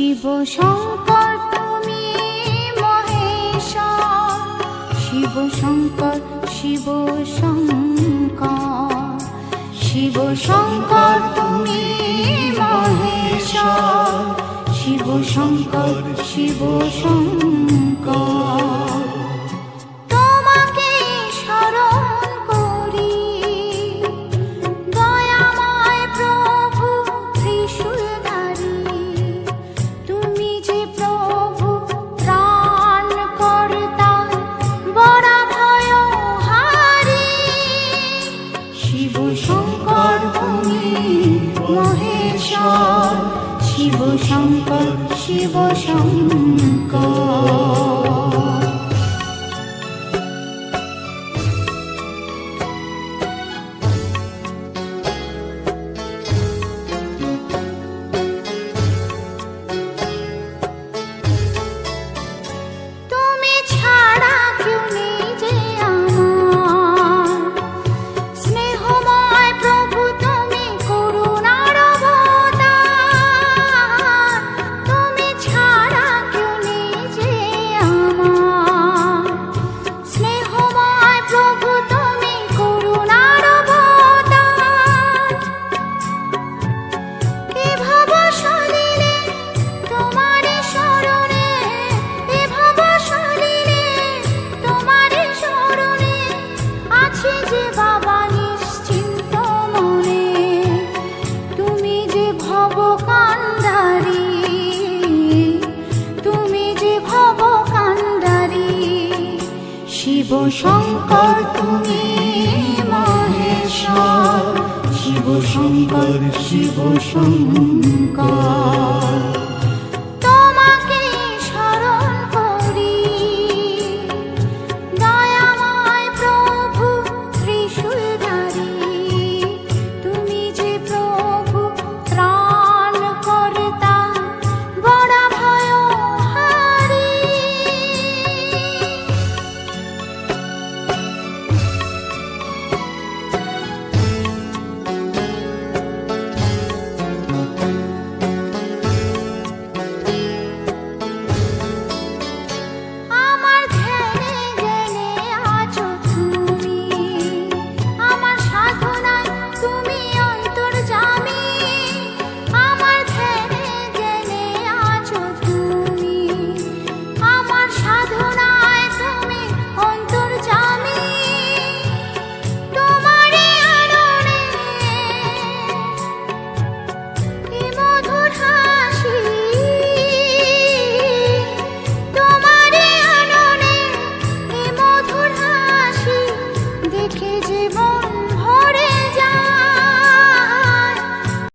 শিব শঙ্কর তুমি শিব শঙ্কর শিব শঙ্কর। শিব শঙ্কর তুমি শিব শঙ্কর শিব শঙ্কর। শিব আছে যে নিশ্চিন্ত তুমি যে ভব তুমি যে ভব শিব শঙ্কর তুমি মহেশ্বর শিব শঙ্কর শিব শঙ্কর